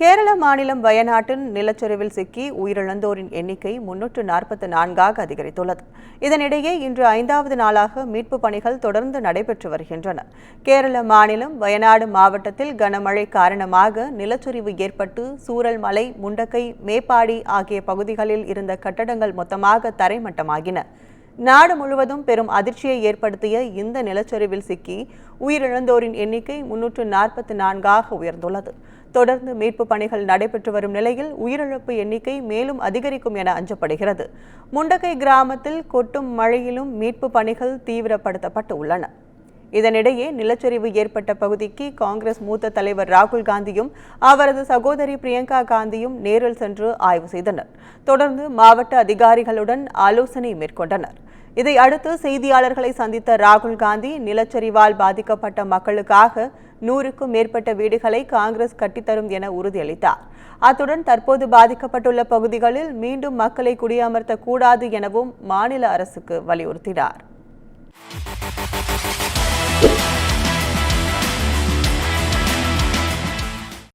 கேரள மாநிலம் வயநாட்டின் நிலச்சரிவில் சிக்கி உயிரிழந்தோரின் எண்ணிக்கை முன்னூற்று நாற்பத்தி நான்காக அதிகரித்துள்ளது. இதனிடையே இன்று ஐந்தாவது நாளாக மீட்புப் பணிகள் தொடர்ந்து நடைபெற்று வருகின்றன. கேரள மாநிலம் வயநாடு மாவட்டத்தில் கனமழை காரணமாக நிலச்சரிவு ஏற்பட்டு சூரல்மலை முண்டக்கை மேப்பாடி ஆகிய பகுதிகளில் இருந்த கட்டடங்கள் மொத்தமாக தரைமட்டமாகின. நாடு முழுவதும் பெரும் அதிர்ச்சியை ஏற்படுத்திய இந்த நிலச்சரிவில் சிக்கி உயிரிழந்தோரின் எண்ணிக்கை முன்னூற்று நாற்பத்தி நான்காக உயர்ந்துள்ளது. தொடர்ந்து மீட்பு பணிகள் நடைபெற்று வரும் நிலையில் உயிரிழப்பு எண்ணிக்கை மேலும் அதிகரிக்கும் என அஞ்சப்படுகிறது. முண்டக்கை கிராமத்தில் கொட்டும் மழையிலும் மீட்பு பணிகள் தீவிரப்படுத்தப்பட்டு உள்ளன. இதனிடையே நிலச்சரிவு ஏற்பட்ட பகுதிக்கு காங்கிரஸ் மூத்த தலைவர் ராகுல் காந்தியும் அவரது சகோதரி பிரியங்கா காந்தியும் நேரில் சென்று ஆய்வு செய்தனர். தொடர்ந்து மாவட்ட அதிகாரிகளுடன் ஆலோசனை மேற்கொண்டனர். இதை அடுத்து செய்தியாளர்களை சந்தித்த ராகுல் காந்தி நிலச்சரிவால் பாதிக்கப்பட்ட மக்களுக்காக நூறுக்கும் மேற்பட்ட வீடுகளை காங்கிரஸ் கட்டித்தரும் என உறுதியளித்தார். அத்துடன் தற்போது பாதிக்கப்பட்டுள்ள பகுதிகளில் மீண்டும் மக்களை குடியமர்த்த கூடாது எனவும் மாநில அரசுக்கு வலியுறுத்தினார். Thank you.